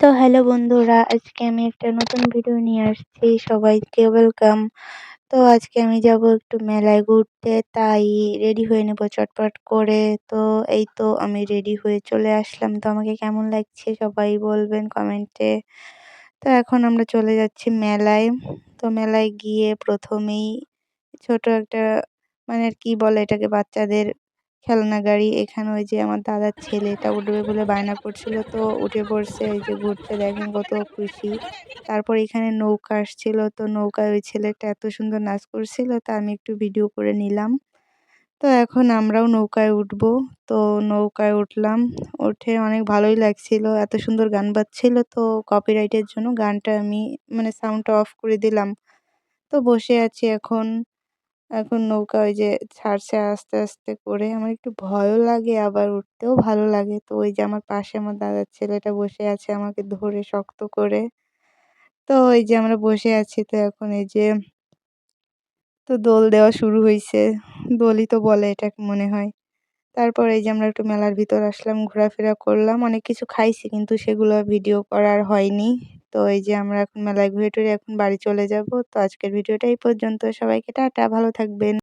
তো হ্যালো বন্ধুরা, আজকে আমি একটা নতুন ভিডিও নিয়ে আসছি। সবাইকে ওয়েলকাম তো আজকে আমি যাব একটু মেলায় ঘুরতে, তাই রেডি হয়ে নেব চটপট করে। তো এই তো আমি রেডি হয়ে চলে আসলাম। তো আমাকে কেমন লাগছে সবাই বলবেন কমেন্টে তো এখন আমরা চলে যাচ্ছি মেলায়। তো মেলায় গিয়ে প্রথমেই ছোট একটা মানে আর কি বলে এটাকে, বাচ্চাদের খেলনা গাড়ি, এখানে ওই যে আমার দাদার ছেলেটা উঠবে বলে বায়না করছিল। তো উঠে পড়ছে ওই যে ঘুরতে দেখেন কত খুশি। তারপর এখানে নৌকা আসছিল, তো নৌকায় ওই ছেলেটা এত সুন্দর নাচ করছিল, তা আমি একটু ভিডিও করে নিলাম। তো এখন আমরাও নৌকায় উঠবো। তো নৌকায় উঠলাম, উঠে অনেক ভালোই লাগছিল, এত সুন্দর গান বাজছিল। তো কপিরাইটের জন্য গানটা আমি মানে সাউন্ডটা অফ করে দিলাম। তো বসে আছি এখন। এখন নৌকা ওই যে ছাড়ছে আস্তে আস্তে করে। আমার একটু ভয়ও লাগে আবার, উঠতেও ভালো লাগে। তো ওই যে আমার পাশে আমার দাদার ছেলেটা বসে আছে আমাকে ধরে শক্ত করে। তো ওই যে আমরা বসে আছি, তো এখন এই যে তো দোল দেওয়া শুরু হয়েছে দোলই তো বলে এটা মনে হয়। তারপর এই যে আমরা একটু মেলার ভিতর আসলাম, ঘোরাফেরা করলাম। অনেক কিছু খাইছি কিন্তু সেগুলো ভিডিও করার হয়নি। তো এই যে আমরা এখন মেলায় ঘুরে টুরে এখন বাড়ি চলে যাব। তো আজকের ভিডিওটা এই পর্যন্ত। সবাইকে টাটা, ভালো থাকবেন।